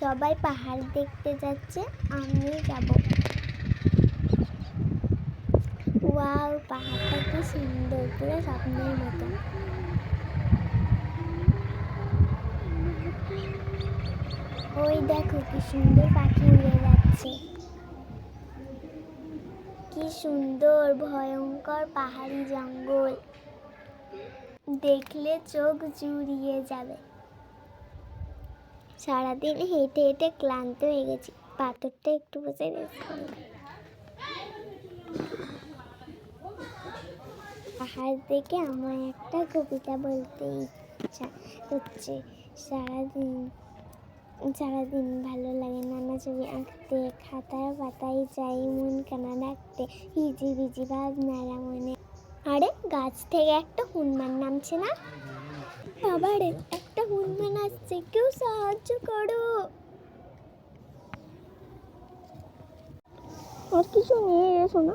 সবাই পাহাড় দেখতে যাচ্ছে আমিও যাব। ওয়াও পাহাড়টা কি সুন্দর পুরো স্বপ্নের মতো। দেখো কি সুন্দর পাখি উড়ে যাচ্ছে। কি সুন্দর, ভয়ঙ্কর পাহাড়ি জঙ্গল। দেখলে চোখ জুড়িয়ে যাবে। সারাদিন হেঁটে হেঁটে ক্লান্ত হয়ে গেছি। পাথরটা একটু বসে পাহাড় দেখে আমার একটা কবিতা বলতে ইচ্ছা হচ্ছে সারাদিন সারাদিন ভালো লাগে নানা ছবি আঁকতে, খাতায় পাতায় যাই, মন কানা রাখতে, হিজি বিজি ভাবনারা মনে। আরে, গাছ থেকে একটা হনুমান নামছে না? বাবারে একটা হনুমান আসছে, কেউ সাহায্য করো। আর কিছু নিয়ে এসো না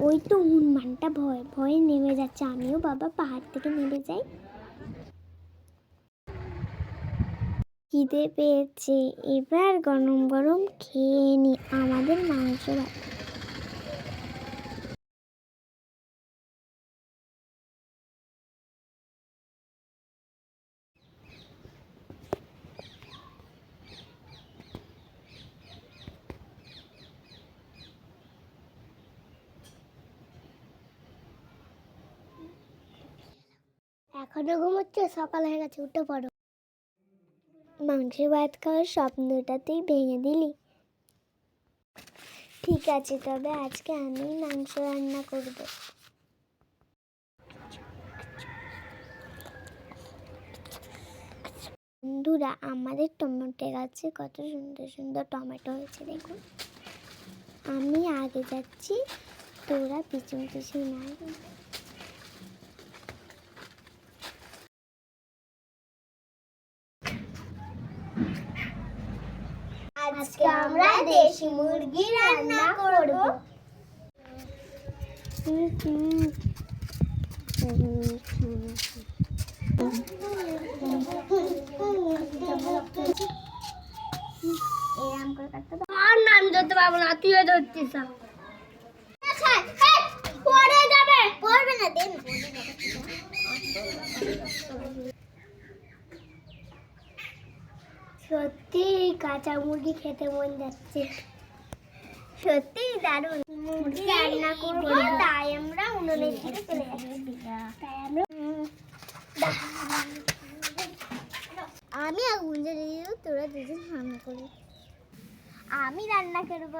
ওই তো হনুমানটা ভয়, ভয়ে নেমে যাচ্ছে। আমিও বাবা পাহাড় থেকে নেমে যাই। খিদে পেয়েছে। এবার গরম গরম খেয়ে নি। আমাদের মাংস ভাত। এখনও ঘুমোচ্ছে? সকাল হয়ে গেছে, উঠে পড়ো। মাংস ভাত খাওয়ার স্বপ্নটাতেই ভেঙে দিলি। ঠিক আছে, তবে আজকে আমি মাংস রান্না করব। বন্ধুরা, আমাদের টমেটো গাছে কত সুন্দর সুন্দর টমেটো হয়েছে, দেখুন। আমি আগে যাচ্ছি, তোরা পিছন পিছন আয় আজকে আমরা দেশি মুরগি রান্না করব। আর নাম ধরতে পারব না তুইও ধরছিস না। পড়ে যাবে পড়বে না দেন সত্যি কাঁচা মুরগি খেতে মন যাচ্ছে। সত্যি দারুণ। মুরগি রান্না করব, তাই আমরা উনুনের দিকে চলে যাচ্ছি। আমি আগুন জ্বালিয়ে তোরা দুজন রান্না করি। আমি রান্না করব।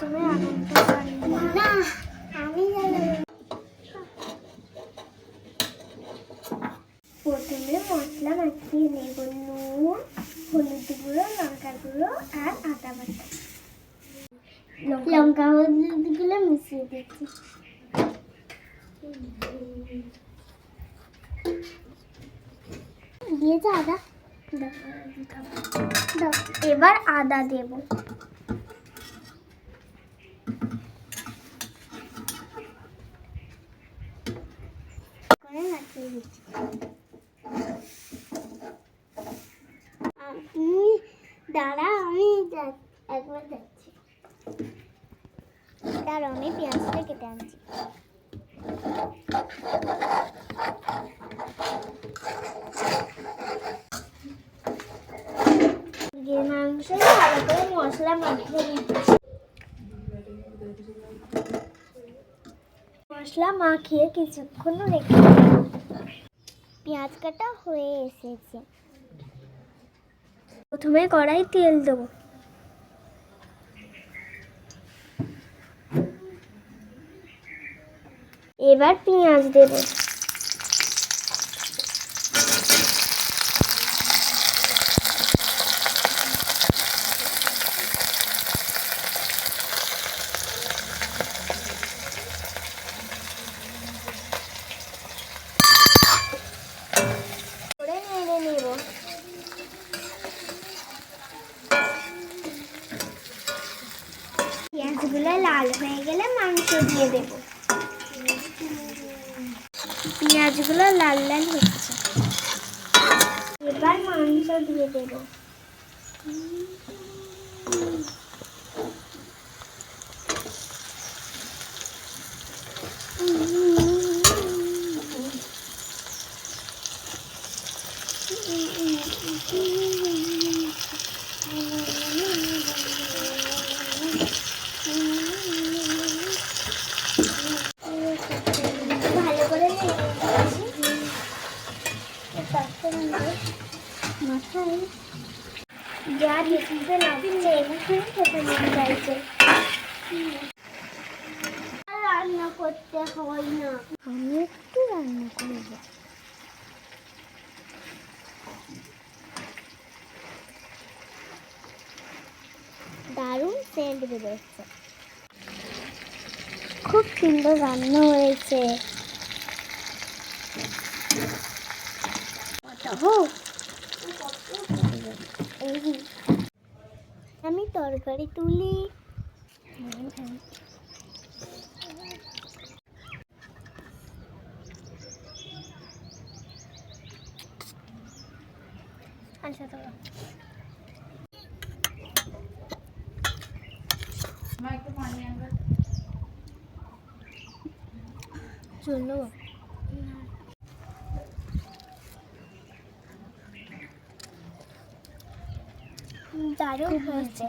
প্রথমে না, আমি প্রথমে মশলা মাখিয়ে নেব নুন, হলুদ গুঁড়ো লঙ্কা গুঁড়ো আর আদা বাটা। লঙ্কা হলুদগুলো মিশিয়ে দিচ্ছি। দিয়েছে আদা এবার আদা দেব করে নাচিয়ে দিচ্ছি আপনি দাঁড়া, আমি একবার যাচ্ছি। দাঁড়া, আমি পেঁয়াজটা কেটে আনছি। মাংস মশলা মাখিয়ে মশলা মাখিয়ে কিছুক্ষণ রেখে। পেঁয়াজ কাটা হয়ে এসেছে। প্রথমে কড়াই তেল দেবো। এবার পেঁয়াজ দেবো করে নেড়ে নেব পেঁয়াজগুলো লাল হয়ে গেলে মাংস দিয়ে দেব। পেঁয়াজগুলো লাল লাল হচ্ছে। এবার মাংস দিয়ে দেব। ভালো করে নেড়ে নিচ্ছি। তারপর আমরা মাথায় যা দেখতে লাগছে এখানে মন চাইছে রান্না করতে হয় না আমি একটু রান্না করব দারুণ সেন্ট বেরোচ্ছে খুব সুন্দর রান্না হয়েছে হোক আমি তরকারি তুলি। আচ্ছা তো চলো। দারুণ হয়েছে।